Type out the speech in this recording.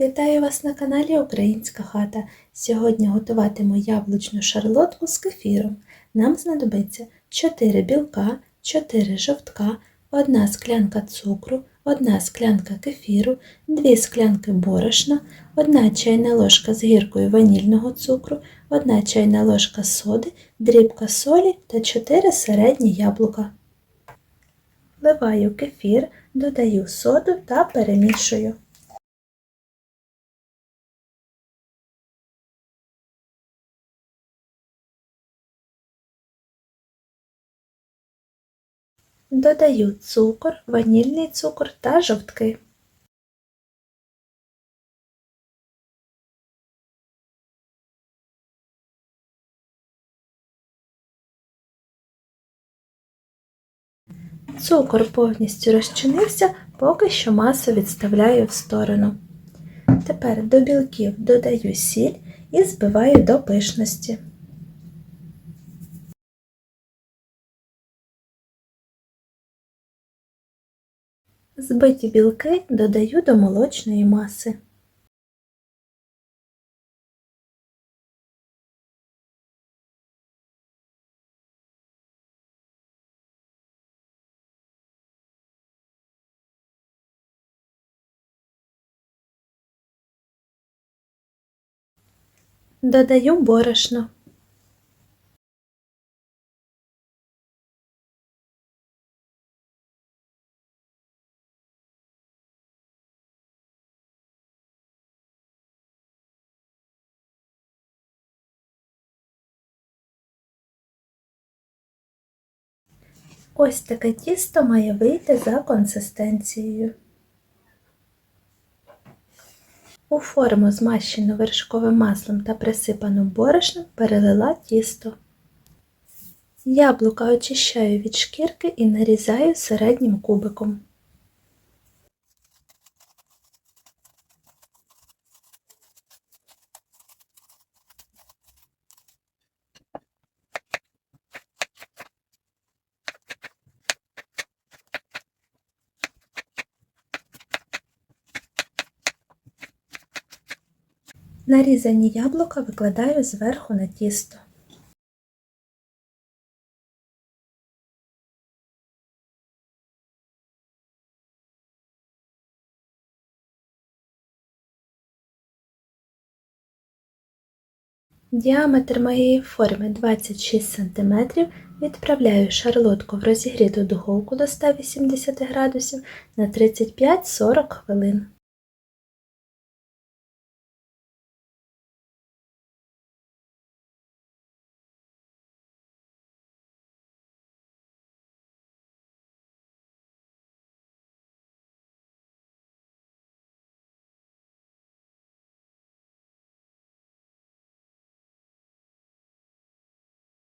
Вітаю вас на каналі Українська хата. Сьогодні готуватиму яблучну шарлотку з кефіром. Нам знадобиться 4 білка, 4 жовтка, 1 склянка цукру, 1 склянка кефіру, 2 склянки борошна, 1 чайна ложка з гіркою ванільного цукру, 1 чайна ложка соди, дрібка солі та 4 середні яблука. Вливаю кефір, додаю соду та перемішую. Додаю цукор, ванільний цукор та жовтки. Цукор повністю розчинився, поки що масу відставляю в сторону. Тепер до білків додаю сіль і збиваю до пишності. Збиті білки додаю до молочної маси. Додаю борошно. Ось таке тісто має вийти за консистенцією. У форму, змащену вершковим маслом та присипану борошном, перелила тісто. Яблука очищаю від шкірки і нарізаю середнім кубиком. Нарізані яблука викладаю зверху на тісто. Діаметр моєї форми 26 см. Відправляю шарлотку в розігріту духовку до 180 градусів на 35-40 хвилин.